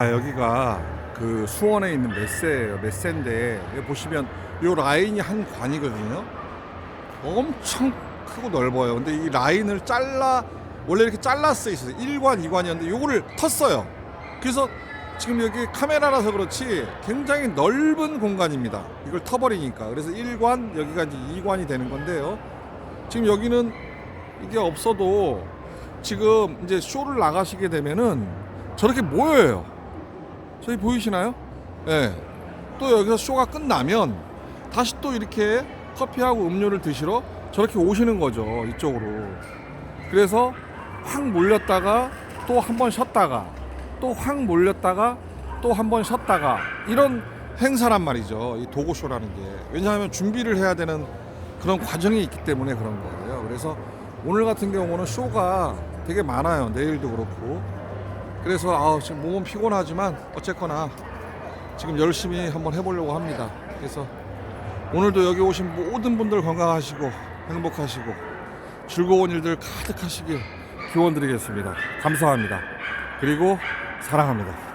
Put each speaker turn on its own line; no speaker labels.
아, 여기가 그 수원에 있는 메세예요. 메세인데 여기 보시면 이 라인이 한 관이거든요. 엄청 크고 넓어요. 근데 이 라인을 잘라 원래 이렇게 잘랐어 있어요. 1관, 2관이었는데 요거를 텄어요. 그래서 지금 여기 카메라라서 그렇지 굉장히 넓은 공간입니다. 이걸 터버리니까. 그래서 1관, 여기가 이제 2관이 되는 건데요. 지금 여기는 이게 없어도 지금 이제 쇼를 나가시게 되면은 저렇게 모여요. 저기 보이시나요? 예. 또 여기서 쇼가 끝나면 다시 또 이렇게 커피하고 음료를 드시러 저렇게 오시는 거죠. 이쪽으로. 그래서 확 몰렸다가 또 한 번 쉬었다가 또 확 몰렸다가 또 한 번 쉬었다가 이런 행사란 말이죠. 이 도고쇼라는 게. 왜냐하면 준비를 해야 되는 그런 과정이 있기 때문에 그런 거예요. 그래서 오늘 같은 경우는 쇼가 되게 많아요. 내일도 그렇고. 그래서 아 지금 몸은 피곤하지만 어쨌거나 지금 열심히 한번 해보려고 합니다. 그래서 오늘도 여기 오신 모든 분들 건강하시고 행복하시고 즐거운 일들 가득하시길 기원 드리겠습니다. 감사합니다. 그리고 사랑합니다.